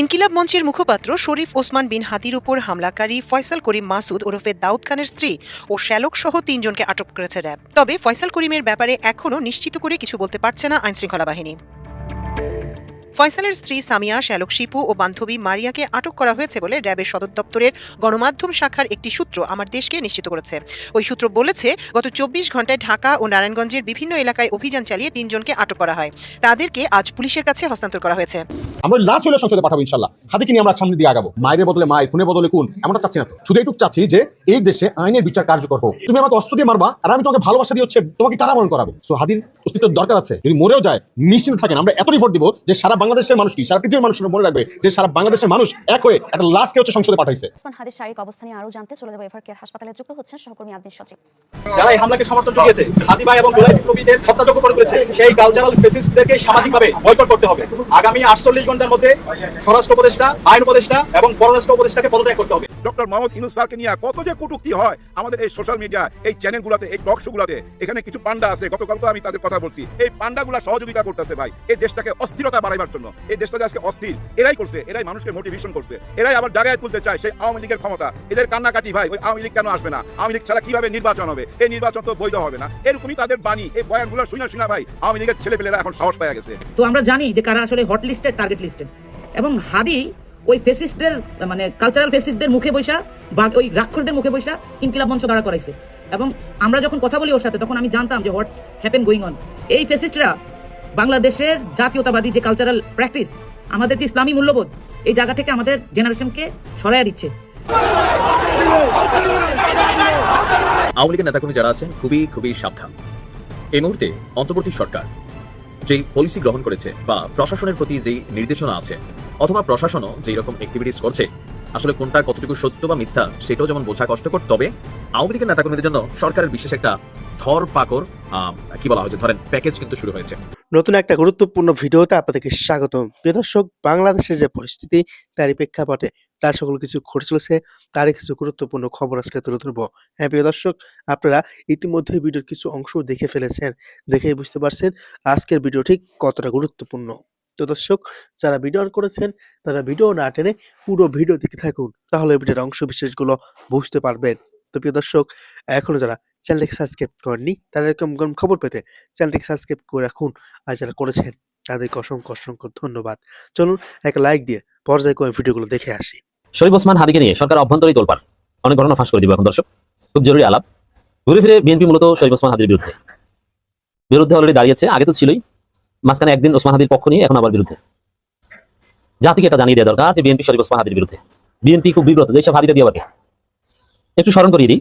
ইনকিলাব মঞ্চের মুখপাত্র শরীফ ওসমান বিন হাতির উপর হামলাকারী ফয়সাল করিম মাসুদ ওরফে দাউদ খানের স্ত্রী ও শ্যালক সহ তিনজনকে আটক করেছে র্যাব। তবে ফয়সাল করিমের ব্যাপারে এখনও নিশ্চিত করে কিছু বলতে পারছে না আইনশৃঙ্খলা বাহিনী। ফয়সালের স্ত্রী সামিয়া, শ্যালক শিপু ও বান্ধবী মারিয়াকে আটক করা হয়েছে বলে র্যাবের সদর দপ্তরের গণমাধ্যম শাখার একটি সূত্র আমার দেশকে নিশ্চিত করেছে। ওই সূত্র বলেছে, গত চব্বিশ ঘন্টায় ঢাকা ও নারায়ণগঞ্জের বিভিন্ন এলাকায় অভিযান চালিয়ে তিনজনকে আটক করা হয়। তাদেরকে আজ পুলিশের কাছে হস্তান্তর করা হয়েছে। আমরা লাস্ট হলে সংসদে পাঠাবো ইনশাল্লাহ হাদিকে নিয়ে আমরা সামনে দিয়ে আগাবো। মায়ের বদলে মায়ের, খুনের বদলে কোন এমনটা চাচ্ছি না শুধু এইটুকু চাচ্ছি যে, এই দেশে আইনের বিচার কার্যকর হোক। তুমি আমাকে অস্ত্র দিয়ে মারবা, আর আমি তোমাকে ভালোবাসা দিয়ে হচ্ছে তোমাকে কারাবরণ করাবো। সো হাদির অস্তিত্ব দরকার আছে। যদি মরেও যায়, নিশ্চিন্ত থাকেন। আমরা এত রিপোর্ট দিব যে সারা বাংলাদেশের মানুষ কি? সারা পৃথিবীর মানুষ মনে রাখবে যে সারা বাংলাদেশের মানুষ এক হয়ে একটা লাশকে হচ্ছে সংসদে পাঠাইছে। ওসমান হাদির শারীরিক অবস্থা নিয়ে আরও জানতে চলে যাব এফআর কেয়ার হাসপাতালে। যুক্ত হচ্ছেন সহকর্মী আদিন সচিব। যারা এই হামলাকে সমর্থন জুগিয়েছে হাদি ভাই এবং গোলাই বিপ্লবীদের হত্যাযোগ্য করে করেছে সেই কালচারাল ফেসিসদেরকে সামাজিকভাবে বয়কট করতে হবে। আগামী আটচল্লিশ ঘণ্টার মধ্যে স্বরাষ্ট্র উপদেষ্টা আইন উপদেষ্টা এবং পররাষ্ট্র উপদেষ্টাকে পদত্যাগ করতে হবে। ডক্টর মোহাম্মদ ইনুস স্যারকে নিয়ে কত যে কটুক্তি হয় আমাদের এই সোশ্যাল মিডিয়া এই চ্যানেলগুলোতে, এই টক শোগুলোতে। এখানে কিছু পান্ডা আছে গতকাল তো আমি তাদের কথা বলছি। এই পান্ডাগুলা সহযোগিতা করতেছে ভাই, এই দেশটাকে অস্থিরতা বাড়াইবার জন্য। এই দেশটা যে আজকে অস্থির, এরাই করছে, এরাই মানুষকে মোটিভেশন করছে। এরাই আবার জায়গায় তুলতে চায় সেই আওয়ামী লীগের ক্ষমতা। এদের কান্নাকাটি ভাই, ওই আওয়ামী লীগ কেন আসবে না? আওয়ামী লীগ ছাড়া কীভাবে নির্বাচন হবে? এই নির্বাচন তো বৈধ হবে না। এরকমই তাদের বাণী, এই বয়ানগুলো শুনে শুনে ভাই, আওয়ামী লীগের ছেলেপেলেরা এখন সাহস পাওয়া গেছে। তো আমরা জানি যে কারা আসলে হট লিস্টেড টার্গেট লিস্টেড এবং হাদি ওই ফেসিস্টদের মানে কালচারাল ফেসিস্টদের মুখে বৈশা বা ওই রাক্ষসদের মুখে বৈশা ইনকিলাব মঞ্চ দাঁড়া করাইছে। এবং আমরা যখন কথা বলি ওর সাথে, তখন আমি জানতাম যে হোয়াট হ্যাপেন গোয়িং অন এই ফেসিস্টরা বাংলাদেশের জাতীয়তাবাদী যে কালচারাল প্র্যাকটিস আমাদের যে ইসলামী মূল্যবোধ, এই জায়গা থেকে আমাদের জেনারেশনকে সরাইয়া দিচ্ছে। আওয়ামী লীগের নেতাকর্মী যারা আছেন, খুবই খুবই সাবধান। এই মুহূর্তে অন্তর্বর্তী সরকার যেই পলিসি গ্রহণ করেছে বা প্রশাসনের প্রতি যেই নির্দেশনা আছে অথবা প্রশাসনও যেই রকম অ্যাক্টিভিটিস করছে, আসলে কোনটা কতটুকু সত্য বা মিথ্যা সেটাও যেমন বোঝা কষ্টকর, তবে আওয়ামী লীগের নেতাকর্মীদের জন্য সরকারের বিশেষ একটা ধর পাকর কি বলা হয়েছে, ধরেন প্যাকেজ কিন্তু শুরু হয়েছে। নতুন একটা গুরুত্বপূর্ণ ভিডিওতে আপনাদেরকে স্বাগতম। প্রিয় দর্শক, বাংলাদেশের যে পরিস্থিতি, তারই প্রেক্ষাপটে যা সকল কিছু ঘটে চলেছে, তারই কিছু গুরুত্বপূর্ণ খবর আজকে তুলে ধরবো। হ্যাঁ প্রিয় দর্শক, আপনারা ইতিমধ্যে ভিডিওর কিছু অংশ দেখে ফেলেছেন, দেখেই বুঝতে পারছেন আজকের ভিডিও ঠিক কতটা গুরুত্বপূর্ণ। তো দর্শক, যারা ভিডিও অন করেছেন, তারা ভিডিও না টেনে পুরো ভিডিও দেখে থাকুন, তাহলে ভিডিওর অংশ বিশেষগুলো বুঝতে পারবেন। তো প্রিয় দর্শক, এখনও যারা চ্যানেলটিকে সাবস্ক্রাইব করেননি তারা এরকম এরকম খবর পেতে চ্যানেলটিকে সাবস্ক্রাইব করে রাখুন। আর যারা করেছেন, তাদেরকে অসংখ্য অসংখ্য ধন্যবাদ। চলুন একটা লাইক দিয়ে পর্যায়ক্রমে ভিডিওগুলো দেখে আসি। শরীফ ওসমান হাদিকে নিয়ে সরকার অভ্যন্তরই তোলপার অনেক ঘটনা ফাঁস করে দিব এখন দর্শক। খুব জরুরি আলাপ। ঘুরে ফিরে বিএনপি মূলত শরীফ ওসমান হাদির বিরুদ্ধে। বিরুদ্ধে অলরেডি দাঁড়িয়েছে, আগে তো ছিলই। মাঝখানে একদিন ওসমান হাদির পক্ষ নিয়ে, এখন আবার বিরুদ্ধে। জাতিকে এটা জানিয়ে দেওয়া দরকার যে বিএনপি শরীফ ওসমান হাদির বিরুদ্ধে। বিএনপি খুব বিব্রত, যে সব হাদিটা দিয়ে আবার একটু স্মরণ করিয়ে দিই।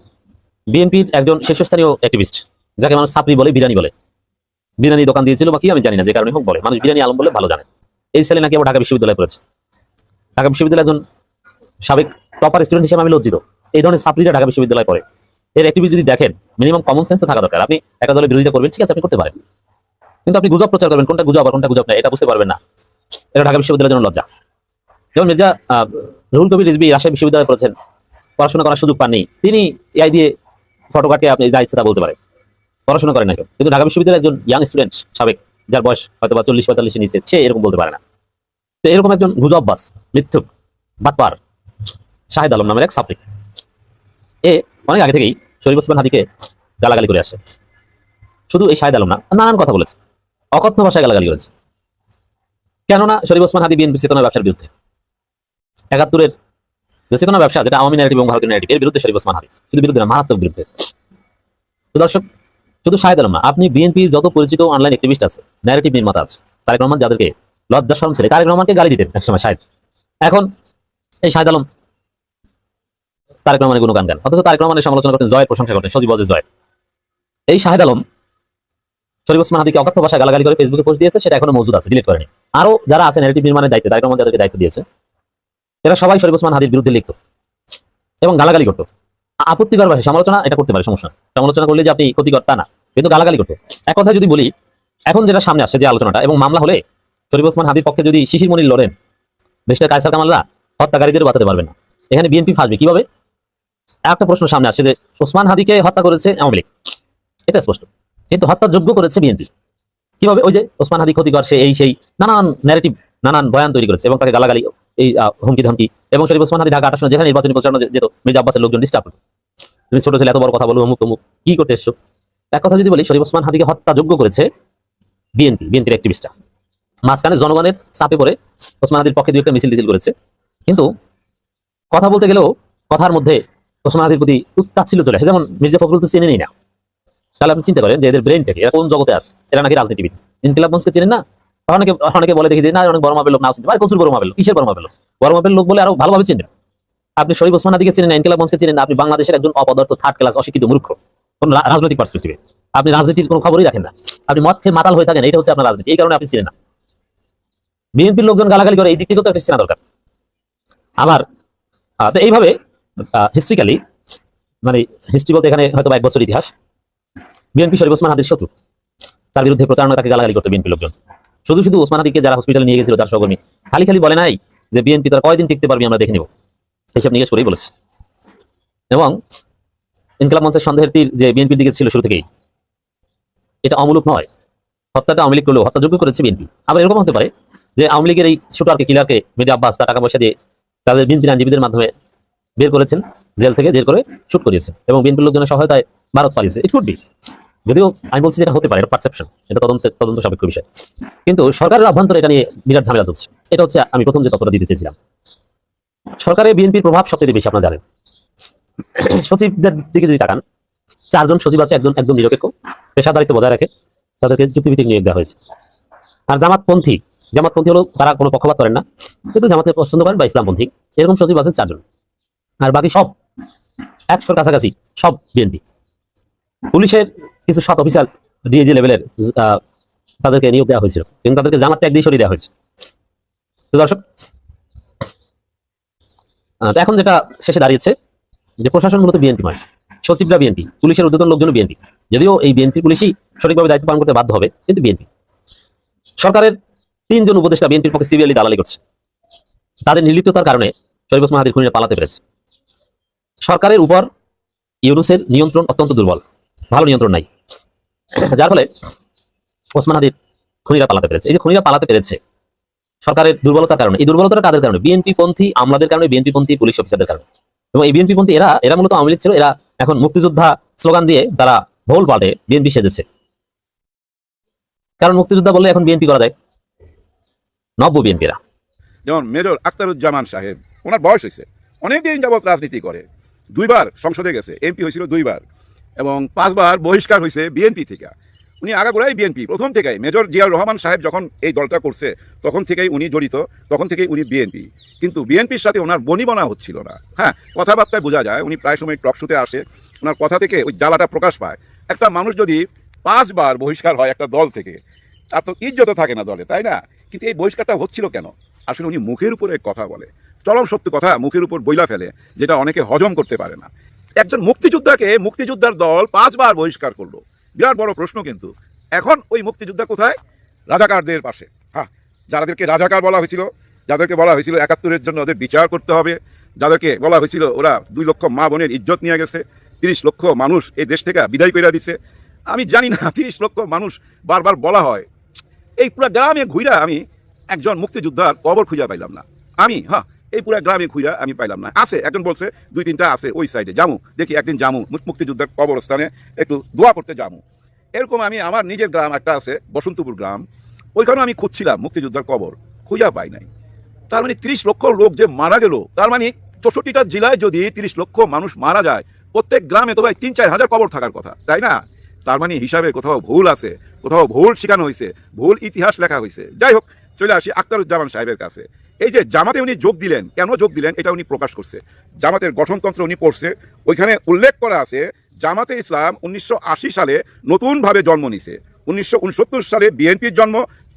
বিএনপির একজন শীর্ষস্থানীয় অ্যাক্টিভিস্ট যাকে মানুষ সাপড়ি বলে, বিরিয়ানি বলে। বিরিয়ানি দোকান দিয়েছিল বা কি, আমি জানি না, যে কারণে হোক বলে। মানুষ বিরিয়ানি আলম বলে ভালো জানে। এই ছেলে নাকি ঢাকা বিশ্ববিদ্যালয়ে পড়েছে। ঢাকা বিশ্ববিদ্যালয়ের একজন সাবেক টপার স্টুডেন্ট হিসেবে আমি লজ্জিত। এই ধরনের সাপ্লিরা ঢাকা বিশ্ববিদ্যালয়ে পড়ে। এর অ্যাক্টিভিটি যদি দেখেন মিনিমাম কমন সেন্স থাকা দরকার। আপনি একটা দলের বিরোধিতা করবেন, ঠিক আছে, আপনি করতে পারেন। কিন্তু আপনি গুজব প্রচার করবেন, কোনটা গুজব আর কোনটা গুজব না, এটা বুঝতে পারবেন না। এটা ঢাকা বিশ্ববিদ্যালয়ের জন্য লজ্জা। যেমন মির্জা রুহুল কবির রিজবি রাজশাহী বিশ্ববিদ্যালয়ে পড়েছেন। পড়াশোনা করার সুযোগ পাননি। তিনি এআই দিয়ে ফটো কাটিয়ে আপনি যা ইচ্ছা তা বলতে পারেন। পড়াশোনা করেন না কেউ। কিন্তু ঢাকা বিশ্ববিদ্যালয়ের একজন ইয়াং স্টুডেন্ট সাবেক, যার বয়স হয়তো বা চল্লিশ, পঁয়তাল্লিশের নিচে, সে এরকম বলতে পারে না। তো এরকম একজন গুজব বাস, মিথ্যুক, বাটপার, শাহেদ আলম নামের এক সাপ্লিক। এ অনেক আগে থেকেই শরীফ ওসমান হাদিকে গালাগালি করে আসে। শুধু এই শাহেদ আলম না, নানান কথা বলেছে। অকথ্য ভাষায় গালাগালি করেছে। কেননা শরীফ ওসমান হাদি বিএনপি চেতনা ব্যবসার বিরুদ্ধে। একাত্তরের যে চেতনা ব্যবসা, যেটা আওয়ামী ন্যারেটিভ এবং ভারতের ন্যারেটিভ এর বিরুদ্ধে শরীফ ওসমান হাদি শুধু বিরুদ্ধে না, মারাত্মক বিরুদ্ধে। দর্শক, শুধু শাহেদ আলম আপনি বিএনপির যত পরিচিত অনলাইন অ্যাক্টিভিস্ট আছে ন্যারেটিভ নির্মাতা আছে, তারেক রহমান যাদেরকে লজ্জা শরম ছিল তারেক রহমানকে গালি দিতেন একসময় শাহেদ। এখন এই শাহেদ আলম, তারেক রহমানের গুণগান গান, অথচ তারেক রহমানের সমালোচনা করতেন জয়ের প্রশংসা করতেন, সজীব অজয় জয় এই শাহেদ আলম, শরীফ ওসমান হাদিকে অকথ্য ভাষায় গালাগালি করে ফেসবুকে পোস্ট দিয়েছে, সেটা এখনও মজুদ আছে ডিলিট করেনি। আরও যারা আছে ন্যারেটিভ নির্মাণের দায়িত্বে, তারেক রহমান যাদেরকে দায়িত্ব দিয়েছে এরা সবাই শরীফ ওসমান হাদির বিরুদ্ধে লিখত এবং গালাগালি করতো। আপত্তিকর ভাষায় সমালোচনা এটা করতে পারে, সমস্যা সমালোচনা করলে যে আপনি ক্ষতিকর তা না, কিন্তু গালাগালি করতো। এক কথা যদি বলি, এখন যেটা সামনে আসছে যে আলোচনাটা এবং মামলা হলে শরীফ ওসমান হাদির পক্ষে যদি শিশির মনির লড়েন দেশটা কায়সার কামালরা হত্যাকারীদের বাঁচাতে পারবে না। এখানে বিএনপি ফাঁসবে কীভাবে? একটা প্রশ্ন সামনে আসছে যে ওসমান হাদিকে হত্যা করেছে আওয়ামী লীগ। এটা স্পষ্ট। কিন্তু হত্যার যোগ্য করেছে বিএনপি। কীভাবে? ওই যে ওসমান হাদি ক্ষতিকর, সে এই সেই নানান ন্যারেটিভ নানান বয়ান তৈরি করেছে এবং তাকে গালাগালি এই হুমকি ধামকি এবং শরীফ ওসমান হাদি ঢাকা আটার যেখানে নির্বাচনী প্রচারণা যেত মির্জা আব্বাসের লোকজন ডিস্টার্ব তুমি ছোট ছেলে, এত বড় কথা বলো, অমুক তমুক, কি করতে এসছো? এক কথা যদি বলি, শরীফ ওসমান হাদিকে হত্যাযোগ্য করেছে বিএনপি বিএনপির অ্যাক্টিভিস্টটা মাঝখানে জনগণের চাপে পড়ে ওসমান হাদির পক্ষে দুই একটা মিছিল টিছিল করেছে। কিন্তু কথা বলতে গেলেও কথার মধ্যে ওসমান হাদির প্রতি উত্তাচ্ছিল চলে আসে। যেমন মির্জা ফখরুল তো চেনে নেই না। তাহলে আপনি চিন্তা করেন যে এদের ব্রেনটাকে এরা কোন জগতে আছে? এরা নাকি রাজনীতিবিদ? ইনকিলাবগঞ্জকে চেনেন না? অনেকে অনেকে বলে দেখি যে, না, অনেক বড় মাপের লোক না চিনতে পারে। প্রচুর বড় মাপের লোক, কিসের বড় মাপের লোক? বড় মাপের লোক বলে আরও ভালোভাবে চিনেন আপনি শরীফ ওসমান হাদিকে চেনেন না ইনকিলাবগঞ্জকে চেনেন আপনি বাংলাদেশের একজন অপদার্থ থার্ড ক্লাস অশিক্ষিত, মূর্খ, কোন রাজনৈতিক পার্সপেক্টিভে আপনি রাজনীতির কোনো খবরই রাখেন না। আপনি মদ খেয়ে মাতাল হয়ে থাকেন, এটা হচ্ছে আপনার রাজনীতি, এই কারণে আপনি চিনেন না। বিএনপির লোকজন গালাগালি করে, এই দিক থেকেও তো একটা চেনা দরকার। আমার তো এইভাবে হিস্ট্রিক্যালি মানে হিস্ট্রি বলতে এখানে হয়তো এক বছর ইতিহাস। বিএনপি শরীফ ওসমান হাদির শত্রু। তার বিরুদ্ধে প্রচারণা তাকে গালাগালি করতো বিএনপি লোকজন। শুধু শুধু ওসমান হাদিকে যারা হসপিটালে নিয়ে গেছিল, তার সহকর্মী। খালি খালি বলে নাই যে বিএনপি তার কয়দিন টিকতে পারবি আমরা দেখে নেব। এইসব নিয়ে করেই বলেছে। এবং ইনকলাব মঞ্চের সন্দেহের তীর যে বিএনপির দিকে ছিল শুরু থেকেই, এটা অমূলক নয়। হত্যাটা আওয়ামী লীগ করলেও হত্যাযোগ্য করেছে বিএনপি আবার এরকম হতে পারে যে আওয়ামী লীগের এই শুটারকে কিলারকে, মির্জা আব্বাস তার টাকা পয়সা দিয়ে তাদের বিএনপির আইনজীবীদের মাধ্যমে বের করেছেন, জেল থেকে জেল করে শুট করিয়েছেন। এবং বিএনপির লোকজনের সহায়তায় ভারত পালিয়েছে। ইট কুড বি যদিও আমি বলছি যেটা হতে পারে, এটা পারসেপশন এটা তদন্ত তদন্ত সাপেক্ষ বিষয়। কিন্তু সরকারের অভ্যন্তরে এটা নিয়ে বিরাট ঝামেলা চলছে এটা হচ্ছে আমি প্রথম যে তথ্যটা দিতে চেয়েছিলাম। সরকারে বিএনপির প্রভাব সবচেয়ে বেশি, আপনারা জানেন। সচিবদের দিকে যদি তাকান, চারজন সচিব আছে, একজন একদম নিরপেক্ষ, পেশাদারিত্ব বজায় রাখে, তাদেরকে চুক্তিভিত্তিক নিয়োগ দেওয়া হয়েছে। আর জামাতপন্থী জামাতপন্থী হলো তারা কোনো পক্ষপাত করেন না, কিন্তু জামাতে পছন্দ করেন বা ইসলামপন্থী, এরকম সচিব আছেন চারজন। আর বাকি সব, একশোর কাছাকাছি সব বিএনপি। পুলিশের কিছু সৎ অফিসার ডিএজি লেভেলের তাদেরকে নিয়োগ দেওয়া হয়েছিল। কিন্তু তাদেরকে জামাত ট্যাগ দিয়ে সরিয়ে দেওয়া হয়েছে দর্শক এখন যেটা শেষে দাঁড়িয়েছে, যে প্রশাসন মূলত বিএনপি নয়, সচিবরা বিএনপি, পুলিশের উদ্যোতন লোকজন বিএনপি। যদিও এই বিএনপি পুলিশই সঠিকভাবে দায়িত্ব পালন করতে বাধ্য হবে, কিন্তু বিএনপি। সরকারের তিনজন উপদেষ্টা বিএনপির পক্ষে সিবিআই দালালি করছে। তাদের নির্লিপ্ততার কারণে শরীফ ওসমান হাদির খুনিরা পালাতে পেরেছে। সরকারের উপর ইউনুসের নিয়ন্ত্রণ অত্যন্ত দুর্বল। ভালো নিয়ন্ত্রণ নাই। যার ফলে ওসমান হাদির খুনিরা পালাতে পেরেছে। এই যে খুনিরা পালাতে পেরেছে, সরকারের দুর্বলতার কারণে, এই দুর্বলতাটা কাদের কারণে? বিএনপি পন্থী আমলাদের কারণে বিএনপি পন্থী পুলিশ অফিসারদের কারণে। এবং এই বিএনপি পন্থী, এরা এরা মূলত আওয়ামী লীগ ছিল, এরা এখন মুক্তিযোদ্ধা স্লোগান দিয়ে তারা ভোল পাল্টে বিএনপি সেজেছে। কারণ মুক্তিযোদ্ধা বললে এখন বিএনপি করা যায়। নব্য বিএনপিরা যেমন মেজর আখতারুজ্জামান সাহেব, ওনার বয়স হয়েছে, অনেকদিন যাবৎ রাজনীতি করে। দুইবার সংসদে গেছে এমপি হয়েছিল দুইবার। এবং পাঁচবার বহিষ্কার হয়েছে বিএনপি থেকে। উনি আগাগোড়াই বিএনপি, প্রথম থেকেই। মেজর জিয়াউর রহমান সাহেব যখন এই দলটা করছে, তখন থেকেই উনি জড়িত, তখন থেকেই উনি বিএনপি। কিন্তু বিএনপির সাথে ওনার বনিবনা হচ্ছিল না। হ্যাঁ কথাবার্তায় বোঝা যায়, উনি প্রায় সময় টক শুতে আসে, ওনার কথা থেকে ওই জ্বালাটা প্রকাশ পায়। একটা মানুষ যদি পাঁচবার বহিষ্কার হয় একটা দল থেকে, তার তো ইজ্জত থাকে না দলে, তাই না? কিন্তু এই বহিষ্কারটা হচ্ছিল কেন? আসলে উনি মুখের উপরে কথা বলে। চরম সত্য কথা, মুখের উপর বইলা ফেলে, যেটা অনেকে হজম করতে পারে না। একজন মুক্তিযোদ্ধাকে মুক্তিযোদ্ধার দল পাঁচবার বহিষ্কার করল। বিরাট বড় প্রশ্ন কিন্তু। এখন ওই মুক্তিযোদ্ধা কোথায়? রাজাকারদের পাশে। হ্যাঁ যাদেরকে রাজাকার বলা হয়েছিল, যাদেরকে বলা হয়েছিল একাত্তরের জন্য ওদের বিচার করতে হবে, যাদেরকে বলা হয়েছিল ওরা দুই লক্ষ মা বোনের ইজ্জত নিয়ে গেছে, তিরিশ লক্ষ মানুষ এই দেশ থেকে বিদায় করে দিছে। আমি জানি না, তিরিশ লক্ষ মানুষ বারবার বলা হয়। এই পুরো গ্রামে ঘুইরা আমি একজন মুক্তিযোদ্ধার কবর খুঁজে পাইলাম না। আমি হ্যাঁ এই পুরো গ্রামে ঘুইরা আমি পাইলাম না। আছে, একজন বলছে, দুই তিনটা আছে ওই সাইডে জামু। দেখি একদিন জামু মুক্তিযোদ্ধার কবরস্থানে একটু দোয়া করতে জামু। এরকম আমি আমার নিজের গ্রাম একটা আছে, বসন্তপুর গ্রাম। ওইখানেও আমি খুঁজছিলাম মুক্তিযোদ্ধার কবর, খুঁজা পাই নাই। তার মানে তিরিশ লক্ষ লোক যে মারা গেল, তার মানে চৌষট্টিটা জেলায় যদি তিরিশ লক্ষ মানুষ মারা যায়, প্রত্যেক গ্রামে তো ভাই তিন চার হাজার কবর থাকার কথা, তাই না? তার মানে হিসাবে কোথাও ভুল আছে, কোথাও ভুল শেখানো হয়েছে ভুল ইতিহাস লেখা হয়েছে যাই হোক, চলে আসি আক্তারুজ্জামান সাহেবের কাছে। এই যে জামাতে উনি যোগ দিলেন, কেন যোগ দিলেন এটা উনি প্রকাশ করছে। জামাতের গঠনতন্ত্র উনি পড়ছে, ওইখানে উল্লেখ করা আছে, জামাতে ইসলাম উনিশশো আশি সালে নতুনভাবে জন্ম নিছে। উনিশশো উনসত্তর সালে বিএনপির জন্ম,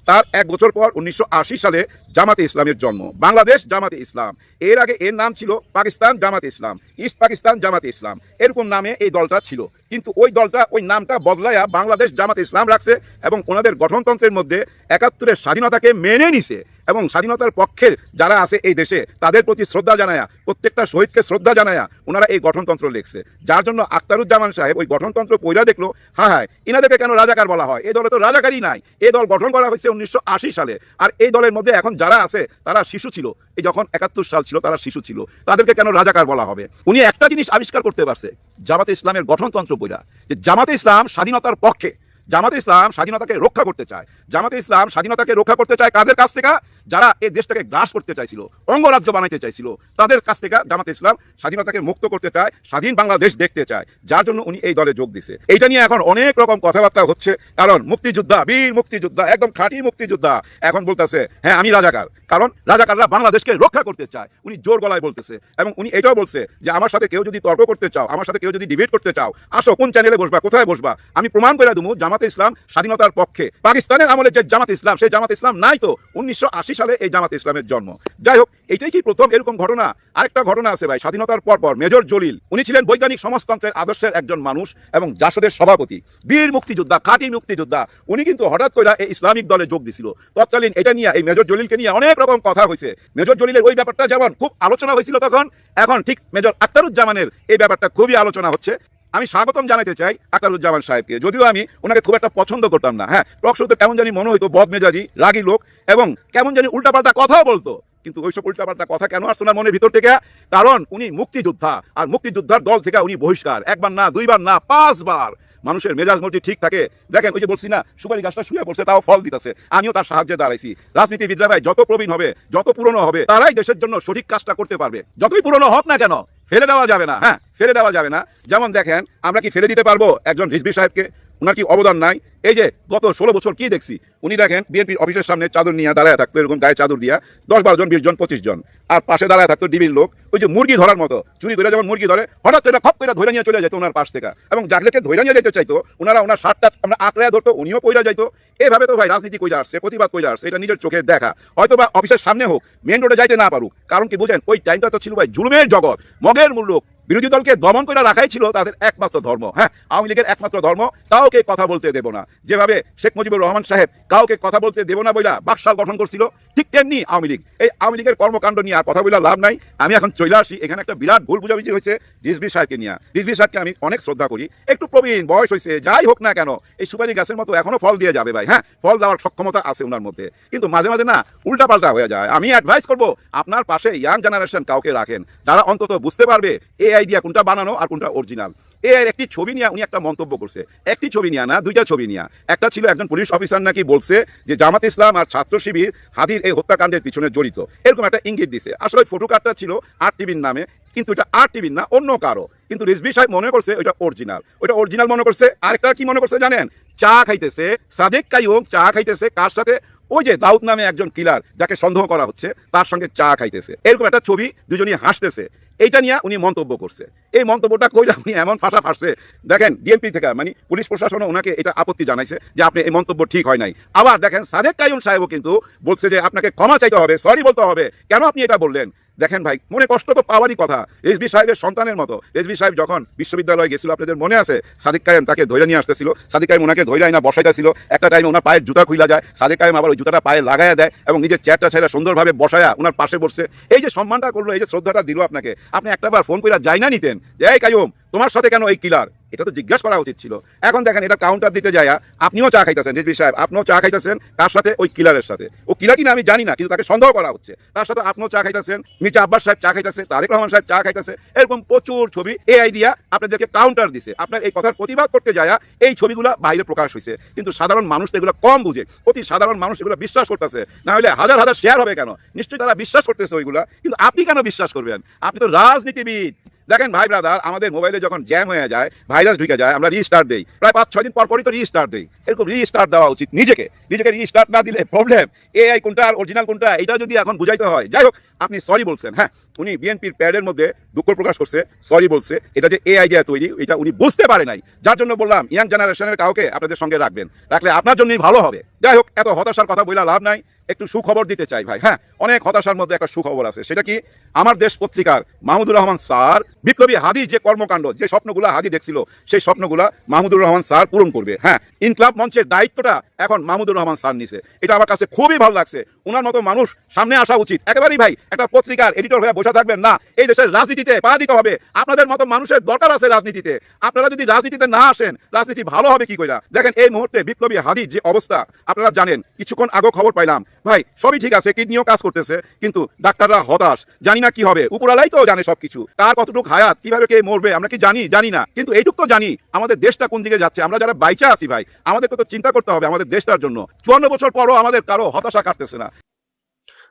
তার এক বছর পর উনিশশো আশি সালে জামাতে ইসলামের জন্ম। বাংলাদেশ জামাতে ইসলাম। এর আগে এর নাম ছিল পাকিস্তান জামাতে ইসলাম, ইস্ট পাকিস্তান জামাতে ইসলাম। এরকম নামে এই দলটা ছিল। কিন্তু ওই দলটা, ওই নামটা বদলায়া বাংলাদেশ জামাত ইসলাম রাখছে এবং ওনাদের গঠনতন্ত্রের মধ্যে একাত্তরের স্বাধীনতাকে মেনে নিছে এবং স্বাধীনতার পক্ষের যারা আছে এই দেশে, তাদের প্রতি শ্রদ্ধা জানায়া, প্রত্যেকটা শহীদকে শ্রদ্ধা জানায়া ওনারা এই গঠনতন্ত্র লিখছে। যার জন্য আখতারুজ্জামান সাহেব ওই গঠনতন্ত্র পইরা দেখল হ্যাঁ হ্যাঁ ইনাদেরকে কেন রাজাকার বলা হয়? এই দলে তো রাজাকারই নাই। এই দল গঠন করা হয়েছে উনিশশো আশি সালে। আর এই দলের মধ্যে এখন যারা আছে, তারা শিশু ছিল। এই যখন একাত্তর সাল ছিল, তারা শিশু ছিল। তাদেরকে কেন রাজাকার বলা হবে? উনি একটা জিনিস আবিষ্কার করতে পারছে। জামাতে ইসলামের গঠনতন্ত্র বইরা যে জামাতে ইসলাম স্বাধীনতার পক্ষে, জামাতে ইসলাম স্বাধীনতাকে রক্ষা করতে চায়। জামাতে ইসলাম স্বাধীনতাকে রক্ষা করতে চায় কাদের কাছ থেকে? যারা এই দেশটাকে গ্রাস করতে চাইছিল, অঙ্গরাজ্য বানাইতে চাইছিল, তাদের কাছ থেকে জামাতে ইসলাম স্বাধীনতাকে মুক্ত করতে চায়, স্বাধীন বাংলাদেশ দেখতে চায়। যার জন্য উনি এই দলে যোগ দিছে। এইটা নিয়ে এখন অনেক রকম কথাবার্তা হচ্ছে। কারণ মুক্তিযোদ্ধা, বীর মুক্তিযোদ্ধা, একদম খাঁটি মুক্তিযোদ্ধা এখন বলতেছে হ্যাঁ আমি রাজাকার। কারণ রাজাকাররা বাংলাদেশকে রক্ষা করতে চায়। উনি জোর গলায় বলতেছে এবং উনি এটাও বলছে যে, আমার সাথে কেউ যদি তর্ক করতে চাও, আমার সাথে কেউ যদি ডিবেট করতে চাও, আসো, কোন চ্যানেলে বসবা, কোথায় বসবা? আমি প্রমাণ করে দেবো, জামাতে ইসলাম স্বাধীনতার পক্ষে। পাকিস্তানের আমলে যে জামাত ইসলাম, সেই জামাত ইসলাম নাই তো। উনিশশো আশি সালে এই জামাত ইসলামের জন্ম। যাই হোক এটাই কি প্রথম এরকম ঘটনা? আরেকটা ঘটনা আছে ভাই, স্বাধীনতার পর পর মেজর জলিল, উনি ছিলেন বৈজ্ঞানিক সমাজতন্ত্রের আদর্শের একজন মানুষ এবং জাসদের সভাপতি, বীর মুক্তিযোদ্ধা, খাঁটি মুক্তিযোদ্ধা। উনি কিন্তু হঠাৎ করে এই ইসলামিক দলে যোগ দিছিল। তৎকালীন এটা নিয়ে, এই মেজর জলিলকে নিয়ে অনেক রকম কথা হয়েছে মেজর জলিলের ওই ব্যাপারটা যেমন খুব আলোচনা হয়েছিল তখন, এখন ঠিক মেজর আক্তারুজ্জামানের এই ব্যাপারটা খুবই আলোচনা হচ্ছে। আমি স্বাগতম জানাতে চাই আকারুজ্জামান সাহেবকে। যদিও আমি ওনাকে খুব একটা পছন্দ করতাম না হ্যাঁ। টকশোতে কেমন জানি মনে হইতো বদমেজাজি, রাগী লোক এবং কেমন জানি উল্টাপাল্টা কথাও বলতো। কিন্তু ওইসব উল্টাপাল্টা কথা কেন আসতো না মনের ভিতর থেকে? কারণ উনি মুক্তিযোদ্ধা আর মুক্তিযোদ্ধার দল থেকে উনি বহিষ্কার। একবার না, দুইবার না, পাঁচবার। মানুষের মেজাজ মর্জি ঠিক থাকে। দেখেন, ওই যে বলছি না, সুপারি গাছটা শুয়ে পড়ছে, তাও ফল দিতেছে। আমিও তার সাহায্যে দাঁড়াইছি। রাজনীতিবিদরা ভাই, যত প্রবীণ হবে, যত পুরনো হবে, তারাই দেশের জন্য সঠিক কাজটা করতে পারবে। যতই পুরনো হোক না কেন ফেলে দেওয়া যাবে না হ্যাঁ ফেলে দেওয়া যাবে না। যেমন দেখেন, আমরা কি ফেলে দিতে পারব? একজন রিজবি সাহেবকে ওনার কি অবদান নাই? এই যে গত ষোলো বছর কি দেখছি? উনি দেখেন, বিএনপির অফিসের সামনে চাদর নিয়ে দাঁড়ায় থাকতো, এরকম গায়ে চাদর দিয়া। দশ বারো জন, বিশ জন, পঁচিশ জন। আর পাশে দাঁড়ায় থাকতো ডিবির লোক। ওই যে মুরগি ধরার মতো। চুরি করে যেমন মুরগি ধরে, হঠাৎ করে খপ করে ধরে নিয়ে চলে যেত ওনার পাশ থেকে। এবং যাদেরকে ধরে নিয়ে যেতে চাইতো, ওনারা ওনার শার্টটা আমরা আঁকড়ায় ধরতো, উনিও পইরা যাইতো। এভাবে তো ভাই রাজনীতি কইরা আসছে, প্রতিবাদ কইরা আসছে, এটা নিজের চোখে দেখা। হয়তো বা অফিসের সামনে হোক মেন রোডে যাইতে না পারুক। কারণ কি বুঝেন, ওই টাইমটা তো ছিল ভাই জুলুমের জগৎ। মগের মূল্য বিরোধী দলকে দমন করে রাখাই ছিল তাদের একমাত্র ধর্ম। হ্যাঁ আওয়ামী লীগের একমাত্র ধর্ম, কাউকে কথা বলতে দেব না। যেভাবে শেখ মুজিবুর রহমান সাহেব কাউকে কথা বলতে দেব না বইলা বাকশাল গঠন করছিল, ঠিক তেমনি আওয়ামী লীগ। এই আওয়ামী লীগের কর্মকাণ্ড নিয়ে আর কথা বলা লাভ নাই। আমি এখন চলে আসি, এখানে একটা বিরাট ভুল বুঝাবুঝি হয়েছে রিজভি সাহেবকে নিয়ে। রিজভি সাহেবকে আমি অনেক শ্রদ্ধা করি। একটু প্রবীণ, বয়স হয়েছে যাই হোক না কেন, এই সুপারি গাছের মতো এখনও ফল দিয়ে যাবে ভাই হ্যাঁ? ফল দেওয়ার সক্ষমতা আছে ওনার মধ্যে। কিন্তু মাঝে মাঝে না উল্টাপাল্টা হয়ে যায়। আমি অ্যাডভাইস করব, আপনার পাশে ইয়াং জেনারেশন কাউকে রাখেন। যারা অন্তত বুঝতে পারবে এই আইডিয়া কোনটা বানানো আর কোনটা অরিজিনাল এর একটি ছবি নিয়ে উনি একটা মন্তব্য করছে। একটি ছবি নিয়ে না, দুইটা ছবি নিয়ে। একটা ছিল একজন পুলিশ অফিসার নাকি বলছে যে জামাত ইসলাম আর ছাত্র শিবির হাদির এই হত্যাকাণ্ডের পিছনে জড়িত। এরকম একটা ইঙ্গিত দিছে। আসলে ফটো কার্ডটা ছিল আর টিভির নামে, কিন্তু এটা আর টিভির না, অন্য কারও। কিন্তু রিজভি সাহেব মনে করছে ওইটা অরিজিনাল ওইটা অরিজিনাল মনে করছে। আরেকটা কি মনে করছে জানেন? চা খাইতেছে, সাদেক কাইম চা খাইতেছে, কার সাথে? ওই যে দাউদ নামে একজন কিলার যাকে সন্দেহ করা হচ্ছে, তার সঙ্গে চা খাইতেছে। এরকম একটা ছবি দুজনই হাসতেছে। এইটা নিয়ে উনি মন্তব্য করছে। এই মন্তব্যটা কইরা উনি এমন ফাঁসা ফাঁসছে। দেখেন ডিএমপি থেকে মানে পুলিশ প্রশাসন ওনাকে এটা আপত্তি জানাইছে যে আপনি এই মন্তব্য ঠিক হয় নাই। আবার দেখেন, সাদেক কায়ুম সাহেবও কিন্তু বলছে যে আপনাকে ক্ষমা চাইতে হবে, সরি বলতে হবে। কেন আপনি এটা বললেন? দেখেন ভাই, মনে কষ্ট তো পাওয়ারই কথা। এসবি সাহেবের সন্তানের মতো। এসবি সাহেব যখন বিশ্ববিদ্যালয়ে গেছিল, আপনাদের মনে আছে? সাদিক কায়েম তাকে ধৈর্য নিয়ে আসতেছিল। সাদিক কায়েম ওনাকে ধৈর্য না বসাইতেছিল। একটা টাইমে ওনার পায়ের জুতা খুইলা যায়। সাদিক কায়েম আবার ওই জুতাটা পায়ে লাগাইয়া দেয় এবং নিজের চেয়ারটা ছেড়ে সুন্দরভাবে বসায়া ওনার পাশে বসছে। এই যে সম্মানটা করল, এই যে শ্রদ্ধাটা দিল আপনাকে, আপনি একটাবার ফোন করে যাই না নিতেন। যে এই কায়ুম তোমার সাথে কেন এই কিলার? এটা তো জিজ্ঞাসা করা উচিত ছিল। এখন দেখেন, এটা কাউন্টার দিতে যায় আপনিও চা খাইতেছেন, রিজভি সাহেব। আপনিও চা খাইতেছেন তার সাথে ওই কিলারের সাথে। ও কিলার কিনা আমি জানি না, কিন্তু তাকে সন্দেহ করা হচ্ছে। তার সাথে আপনিও চা খাইতেছেন, মির্জা আব্বাস সাহেব চা খাইতেছে, তারেক রহমান সাহেব চা খাইতেছে। এরকম প্রচুর ছবি এই আইডিয়া আপনাদেরকে কাউন্টার দিছে। আপনার এই কথার প্রতিবাদ করতে যায় এই ছবিগুলো বাইরে প্রকাশ হয়েছে কিন্তু সাধারণ মানুষ এগুলো কম বুঝে। অতি সাধারণ মানুষ এগুলো বিশ্বাস করতেছে। না হলে হাজার হাজার শেয়ার হবে কেন? নিশ্চয়ই তারা বিশ্বাস করতেছে ওইগুলা। কিন্তু আপনি কেন বিশ্বাস করবেন? আপনি তো রাজনীতিবিদ। দেখেন ভাই ব্রাদার আমাদের মোবাইলে যখন জ্যাম হয়ে যায় ভাইরাস ঢুকে যায়, আমরা রিস্টার্ট দেই। প্রায় পাঁচ, ছয় দিন পর পরই তো রিস্টার্ট দেই। এরকম রিস্টার্ট দেওয়া উচিত নিজেকে। নিজেকে রিস্টার্ট না দিলে প্রবলেম এআই কোনটা আর অরিজিনাল কোনটা, এটা যদি এখন বুঝাইতে হয়, যাই হোক, আপনি সরি বলছেন হ্যাঁ? উনি বিএনপির প্যাডের মধ্যে দুঃখ প্রকাশ করছে সরি বলছে, এটা যে এ আইডিয়া তৈরি, এটা উনি বুঝতে পারে নাই। যার জন্য বললাম ইয়াং জেনারেশনের কাউকে আপনাদের সঙ্গে রাখবেন। রাখলে আপনার জন্যই ভালো হবে। যাই হোক এত হতাশার কথা বইলা লাভ নাই। একটু সুখবর দিতে চাই ভাই হ্যাঁ? অনেক হতাশার মধ্যে একটা সুখবর আছে, সেটা কি? আমার দেশ পত্রিকার মাহমুদুর রহমান স্যার, বিপ্লবী হাদি যে কর্মকাণ্ড, যে স্বপ্নগুলা হাদি দেখছিল, সেই স্বপ্নগুলা মাহমুদুর রহমান স্যার পূরণ করবে হ্যাঁ? ইনক্লাব মঞ্চের দায়িত্বটা এখন মাহমুদুর রহমান স্যার নিছে। এটা আমার কাছে খুবই ভালো লাগছে। ওনার মতো মানুষ সামনে আসা উচিত। একেবারেই ভাই, একটা পত্রিকার এডিটর হয়ে বসে থাকবেন না। এই দেশের রাজনীতিতে পা দিতে হবে। আপনাদের মতো মানুষের দরকার আছে রাজনীতিতে। আপনারা যদি রাজনীতিতে না আসেন, রাজনীতি ভালো হবে কি কইরা? দেখেন, এই মুহূর্তে বিপ্লবী হাদির যে অবস্থা, আপনারা জানেন, কিছুক্ষণ আগে খবর পাইলাম। ভাই, সবই ঠিক আছে, কিডনিও কাজ করতেছে, কিন্তু ডাক্তাররা হতাশ। জানি না কি হবে। উপরালাই তো জানে সবকিছু। কার কতটুকু হায়াত, কীভাবে কে মরবে, আমরা কি জানি? জানি না। কিন্তু এইটুকু তো জানি, আমাদের দেশটা কোন দিকে যাচ্ছে? আমরা যারা বাইচা আছি ভাই, আমাদেরকে তো চিন্তা করতে হবে আমাদের দেশটার জন্য। চুয়ান্ন বছর পরও আমাদের কারও হতাশা কাটতেছে না।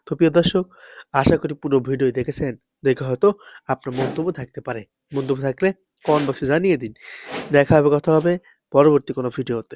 তো প্রিয় দর্শক, আশা করি পুরো ভিডিও দেখেছেন। দেখে হয়তো আপনার মন্তব্য থাকতে পারে। মন্তব্য থাকলে কমেন্ট বক্সে জানিয়ে দিন। দেখা হবে, কথা হবে পরবর্তী কোনো ভিডিওতে।